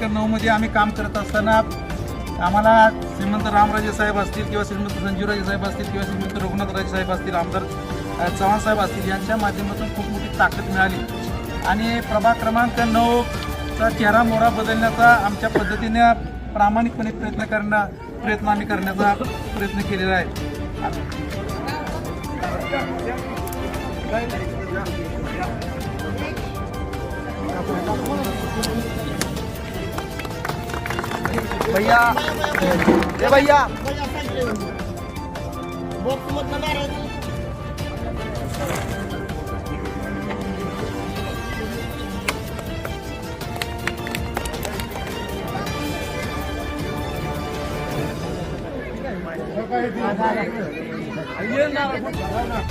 दगडीमध्ये आम्ही काम करत असताना आम्हाला श्रीमंत रामराजे साहेब असतील किंवा श्रीमंत संजीवराजे साहेब असतील किंवा श्रीमंत रघुनाथराजे साहेब असतील आमदार चव्हाण साहेब असतील यांच्या माध्यमातून खूप मोठी ताकद मिळाली. आणि प्रभाग क्रमांक नऊचा चेहरा मोहरा बदलण्याचा आमच्या पद्धतीने प्रामाणिकपणे प्रयत्न करणं प्रयत्न आम्ही करण्याचा प्रयत्न केलेला आहे. भैया ए भैया।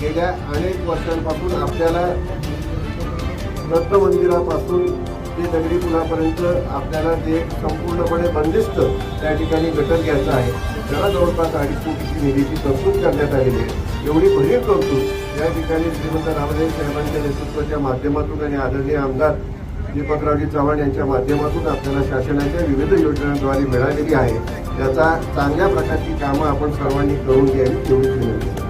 गेल्या अनेक वर्षांपासून आपल्याला दत्त मंदिरापासून ते दगडी पुलापर्यंत आपल्याला ते संपूर्णपणे बंदिस्त त्या ठिकाणी गटर घ्यायचं आहे. त्याला जवळपास अडीच कोटीची निधीची तरतूद करण्यात आलेली आहे. एवढी भरीव तरतूद या ठिकाणी श्रीमंत रामदेव साहेबांच्या नेतृत्वाच्या माध्यमातून आणि आदरणीय आमदार दीपकरावजी चव्हाण यांच्या माध्यमातून आपल्याला शासनाच्या विविध योजनांद्वारे मिळालेली आहे. त्याचा चांगल्या प्रकारची कामं आपण सर्वांनी करून घ्यावी एवढीच विनंती.